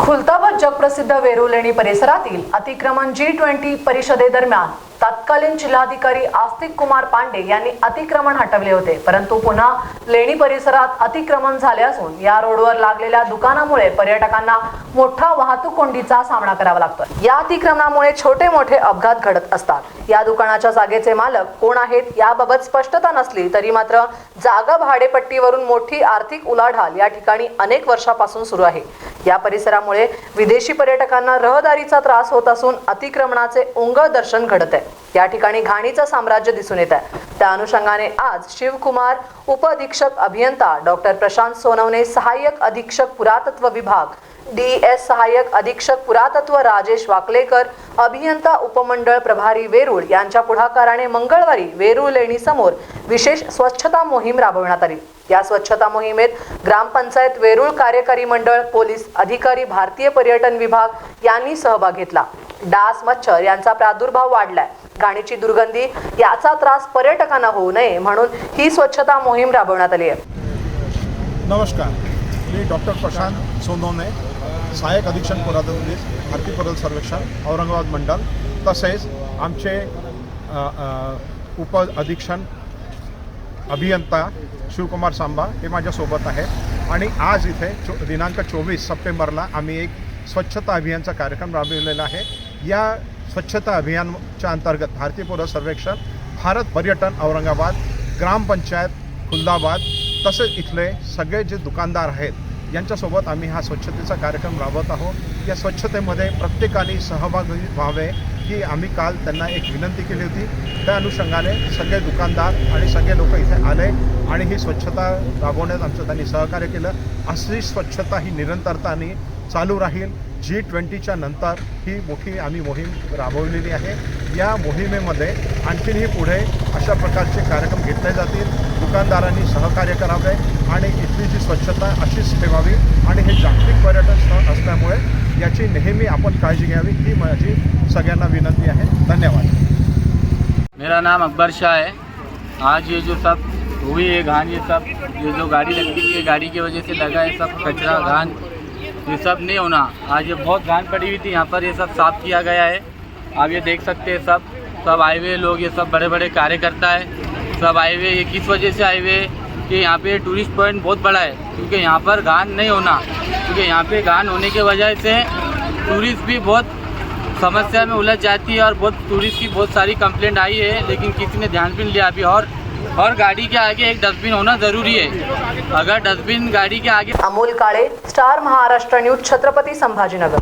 खुलताबाद जगप्रसिद्ध वेरुलेणी परिसरातील अतिक्रमण जी ट्वेंटी परिषदेदरम्यान तत्कालीन जिल्हाधिकारी आस्तिक कुमार पांडे यांनी अतिक्रमण हटवले होते. परंतु पुन्हा लेणी परिसरात अतिक्रमण झाले असून या रोडवर लागलेल्या दुकानामुळे पर्यटकांना मोठा वाहतूक कोंडीचा सामना करावा लागतो या अतिक्रमणामुळे छोटे मोठे अपघात घडत असतात. या दुकानाच्या जागेचे मालक कोण आहेत याबाबत स्पष्टता नसली तरी मात्र जागा भाडेपट्टीवरून मोठी आर्थिक उलाढाल या ठिकाणी अनेक वर्षापासून सुरू आहे. या परिसरामुळे विदेशी पर्यटकांना रहदारीचा त्रास होत असून अतिक्रमणाचे ओंगळ दर्शन घडत आहे. या ठिकाणी घाणीचं साम्राज्य दिसून येत आहे. त्या अनुषंगाने आज शिवकुमार उप अधीक्षक अभियंता डॉक्टर प्रशांत सोनवणे सहाय्यक अधीक्षक पुरातत्व विभाग डी एस सहाय्यक अधीक्षक पुरातत्व राजेश वाकलेकर अभियंता उपमंडळ प्रभारी वेरूळ यांच्या पुढाकाराने मंगळवारी वेरूळ लेणी समोर विशेष स्वच्छता मोहीम राबवण्यात आली. या स्वच्छता मोहिमेत ग्रामपंचायत वेरूळ कार्यकारी मंडळ पोलीस अधिकारी भारतीय पर्यटन विभाग यांनी सहभाग घेतला. डास मच्छर यांचा प्रादुर्भाव वाढलाय. घाणीची दुर्गंधी याचा त्रास पर्यटकांना होऊ नये म्हणून ही स्वच्छता मोहीम राबवण्यात आली आहे. नमस्कार. मी डॉक्टर प्रशांत सोनवणे सहाय्यक अधीक्षक पुरातत्व म्हणजे भारतीय पुरातत्व सर्वेक्षण औरंगाबाद मंडल तसेच आमचे उप अधीक्षण अभियंता शिवकुमार सांबा हे माझ्यासोबत आहेत. आणि आज इथे चो दिनांक चोवीस सप्टेंबरला आम्ही एक स्वच्छता अभियानचा कार्यक्रम राबविलेला आहे. या स्वच्छता अभियानच्या अंतर्गत भारतीय पुरातत्व सर्वेक्षण भारत पर्यटन औरंगाबाद ग्रामपंचायत खुलदाबाद तसेच इथले सगळे जे दुकानदार आहेत यांच्यासोबत आम्ही हा स्वच्छतेचा कार्यक्रम राबवत आहोत. या स्वच्छतेमध्ये प्रत्येकाने सहभागी व्हावे की आम्ही काल त्यांना एक विनंती केली होती. त्या अनुषंगाने सगळे दुकानदार आणि सगळे लोक इथे आले आणि ही स्वच्छता राबवण्यात आमचं त्यांनी सहकार्य केलं. अशी स्वच्छता ही निरंतरताने चालू राहील. जी ट्वेंटीच्या नंतर ही मोठी आम्ही मोहीम राबवलेली आहे. या मोहिमेमध्ये आणखीनही पुढे अशा प्रकारचे कार्यक्रम घेतले जातील. दुकानदारांनी सहकार्य करावे आणि इथली जी स्वच्छता अशीच ठेवावी आणि हे जागतिक पर्यटन स्थळ असल्यामुळे याची नेहमी आपण काळजी घ्यावी ही माझी सगळ्यांना विनंती आहे. धन्यवाद. मेरा नाम अकबर शाह है. आज ये जो सब हुई है घान ये सब ये जो गाड़ी लगती है गाड़ी की वजह से लगा है सब कचरा घान ये सब नहीं होना। आज ये बहुत घान पड़ी हुई थी यहाँ पर ये सब साफ़ किया गया है। आप ये देख सकते हैं सब सब आए हुए लोग, ये सब बड़े बड़े कार्यकर्ता है। सब आए हुए, ये किस वजह से आए हुए कि यहाँ पे टूरिस्ट पॉइंट बहुत बड़ा है? क्योंकि यहाँ पर घान नहीं होना। क्योंकि यहाँ पे घान होने की वजह से टूरिस्ट भी बहुत समस्या में उलझ जाती है और बहुत टूरिस्ट की बहुत सारी कंप्लेंट आई है, लेकिन किसी ने ध्यान भी नहीं लिया अभी। और और गाड़ी के आगे एक डस्टबिन होना ज़रूरी है। अगर डस्टबिन गाड़ी के आगे अमोल काळे स्टार महाराष्ट्र न्यूज़, छत्रपती संभाजीनगर।